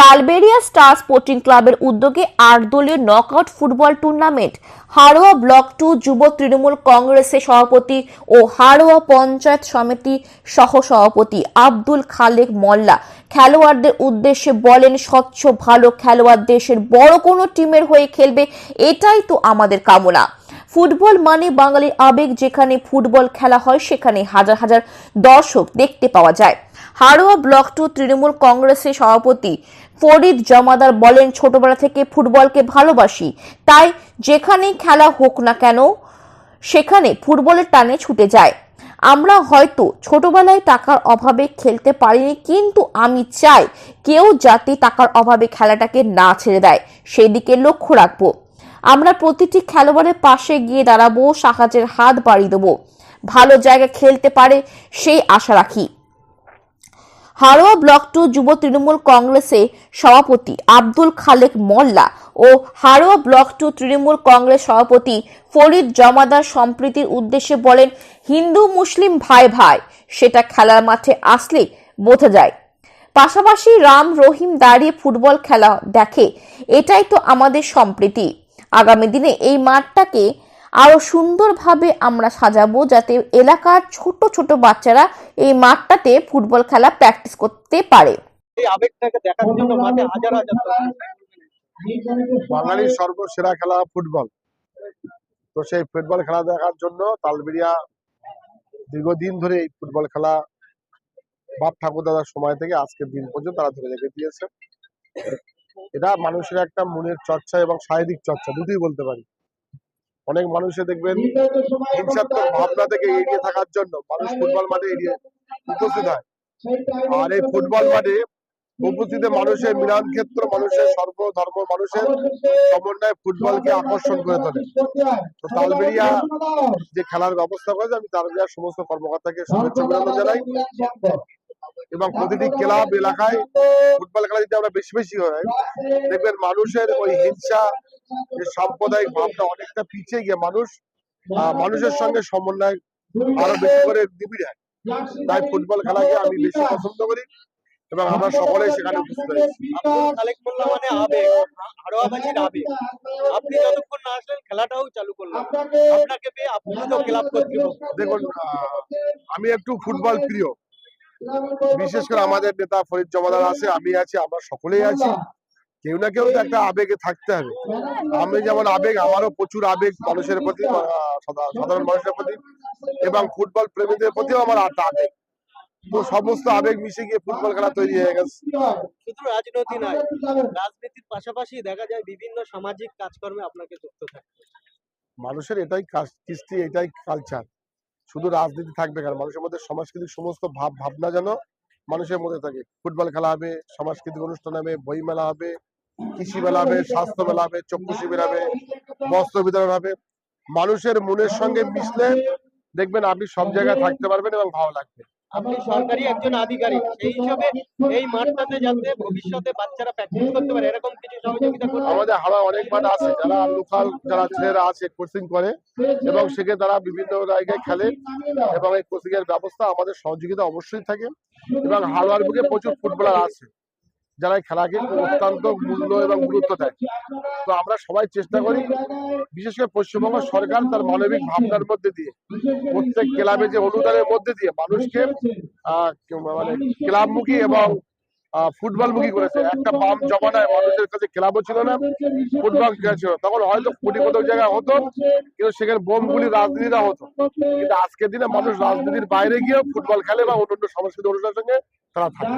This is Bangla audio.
তালবেড়িয়া স্টার স্পোর্টিং ক্লাবের উদ্যোগে আট দলীয় knockout football tournament, Haroa block two যুব তৃণমূল কংগ্রেসের সভাপতি ও হাড়োয়া পঞ্চায়েত সমিতি সহ সভাপতি আব্দুল খালেক মোল্লা। খেলোয়াড়দের উদ্দেশ্যে বলেন, স্বচ্ছ, ভালো খেলোয়াড় দেশের বড় কোনো টিমের হয়ে খেলবে, এটাই তো আমাদের কামনা। ফুটবল মানে বাঙালির আবেগ, যেখানে ফুটবল খেলা হয়, সেখানে হাজার হাজার দর্শক দেখতে পাওয়া যায়। হাড়োয়া ব্লক টু তৃণমূল কংগ্রেসের সভাপতি ফরিদ জমাদার বলেন, ছোটবেলা থেকে ফুটবলকে ভালোবাসি। তাই যেখানেই খেলা হোক না কেন, সেখানে ফুটবলের টানে ছুটে যায়। আমরা হয়তো ছোটবেলায় টাকার অভাবে খেলতে পারিনি, কিন্তু আমি চাই কেউ যাতে টাকার অভাবে খেলাটাকে না ছেড়ে দেয়। সেই দিকে লক্ষ্য রাখব। আমরা প্রতিটি খেলোয়াড়ের পাশে গিয়ে দাঁড়াবো, সাহায্যের হাত বাড়িয়ে দেবো। ভালো জায়গায় খেলতে পারে, সেই আশা রাখি। হাড়োয়া ব্লক টু যুব তৃণমূল কংগ্রেসে সভাপতি আব্দুল খালেক মোল্লা ও হারোয়া ব্লক টু তৃণমূল কংগ্রেস সভাপতি ফরিদ জমাদার সম্প্রীতির উদ্দেশ্যে বলেন, হিন্দু, মুসলিম ভাই ভাই, সেটা খেলার মাঠে আসলে বোঝা যায়। পাশাপাশি রাম রহিম দাঁড়িয়ে ফুটবল খেলা দেখে, এটাই তো আমাদের সম্প্রীতি। আগামী দিনে এই মাঠটাকে আরও সুন্দরভাবে আমরা সাজাবো যাতে এলাকার ছোট ছোট বাচ্চারা এই মাঠটাতে ফুটবল খেলা প্র্যাকটিস করতে পারে। আবেগটাকে দেখার জন্য মাঠে হাজার হাজার দর্শক। বাঙালির সর্বসেরা খেলা ফুটবল। তো সেই ফুটবল খেলা দেখার জন্য তালবেরিয়া দীর্ঘদিন ধরে এই ফুটবল খেলা বাপ ঠাকুর দাদার সময় থেকে আজকের দিন পর্যন্ত তারা ধরে রেখে দিয়েছে। এটা মানুষের একটা মনের চর্চা এবং শারীরিক চর্চা দুটোই বলতে পারি। অনেক মানুষে দেখবেন হিংসাত্মক ভাবনা থেকে এড়িয়ে থাকার জন্য মানুষ ফুটবল মাঠে এড়িয়ে উপস্থিত হয়। আর এই ফুটবল মাঠে উপস্থিত মানুষের মিলন ক্ষেত্র মানুষের সর্বধর্ম মানুষের সমন্বয় ফুটবলকে আকর্ষণ করে তোলে। তো তালবেরিয়া যে খেলার ব্যবস্থা করেছে আমি তালবেরিয়ার সমস্ত কর্মকর্তাকে শুভেচ্ছা অভিনন্দন জানাই। এবং প্রতিটি ক্লাব এলাকায় ফুটবল খেলা যদি আমরা বেশি বেশি হয় দেখবেন মানুষের ওই হিংসা যে সাম্প্রদায়িক ভাবটা অনেকটা পিছিয়ে গিয়ে মানুষ মানুষের সঙ্গে সমন্বয় আরও বেশি করে নিবিড় হয়। তাই ফুটবল খেলাকে আমি বেশি পছন্দ করি এবং আমরা সকলে সেখানে উপস্থিত মানে আপনি যতক্ষণ না আসলেন খেলাটাও চালু করলেন আপনাকে পেয়ে আপ্লুত ক্লাব কর্তৃপক্ষ। দেখুন আমি একটু ফুটবল প্রিয়। বিশেষ করে আমাদের নেতা ফরিদ জমাদার আছে আমি আছি আমরা সকলেই আছি। কেউ না কেউ তো একটা আবেগে থাকতে হবে। আমি যেমন আবেগ আমারও প্রচুর আবেগ মানুষের প্রতি সাধারণ মানুষের প্রতি এবং ফুটবল প্রেমীদের প্রতিও আমার একটা আবেগ। তো সমস্ত আবেগ মিশে গিয়ে ফুটবল খেলা তৈরি হয়ে গেছে। শুধু রাজনীতি নয় রাজনীতির পাশাপাশি দেখা যায় বিভিন্ন সামাজিক কাজকর্মে আপনাকে যুক্ত থাকে। মানুষের এটাই কাজ- কৃষ্টি এটাই কালচার শুধু রাজনীতি থাকবে কেন? মানুষের মধ্যে সাংস্কৃতিক সমস্ত ভাব ভাবনা যেন মানুষের মধ্যে থাকে। ফুটবল খেলা হবে সাংস্কৃতিক অনুষ্ঠান হবে বই মেলা হবে কৃষি মেলা হবে স্বাস্থ্য মেলা হবে চক্ষু শিবির হবে বস্ত্র বিতরণ হবে। মানুষের মনের সঙ্গে মিশলে দেখবেন আপনি সব জায়গায় থাকতে পারবেন এবং ভালো লাগবে। আপনি সরকারি একজন আধিকারিক সেই হিসাবে এই মাঠটাতে যাতে ভবিষ্যতে বাচ্চারা প্র্যাকটিস করতে পারে এরকম কিছু সহযোগিতা করতে আমাদের হাওড়া অনেক মাঠ আছে যারা লোকাল যারা ছেলেরা আছে কোচিং করে এবং সেখানে তারা বিভিন্ন জায়গায় খেলে এবং এই কোচিং এর ব্যবস্থা আমাদের সহযোগিতা অবশ্যই থাকে এবং হাওড়ার বুকে প্রচুর ফুটবলার আছে। যারা খেলাকে অত্যন্ত মূল্য এবং গুরুত্ব দেয়। তো আমরা সবাই চেষ্টা করি, বিশেষ করে পশ্চিমবঙ্গ সরকার তার মানবিক ভাবনার মধ্যে দিয়ে, প্রত্যেক ক্লাবে যে অনুদানের মধ্যে দিয়ে মানুষকে মানে ক্লাবমুখী এবং ফুটবল মুখী করেছে। একটা বাম জমানায় মানুষের কাছে ক্লাবও ছিল না, ফুটবল ছিল তখন হয়তো কোটি কোটি জায়গায় হতো, কিন্তু সেখানে বোমগুলি রাজনীতিরা হতো। কিন্তু আজকের দিনে মানুষ রাজনীতির বাইরে গিয়ে ফুটবল খেলে বা অন্যান্য সাংস্কৃতিক অনুষ্ঠানের সঙ্গে তারা থাকে।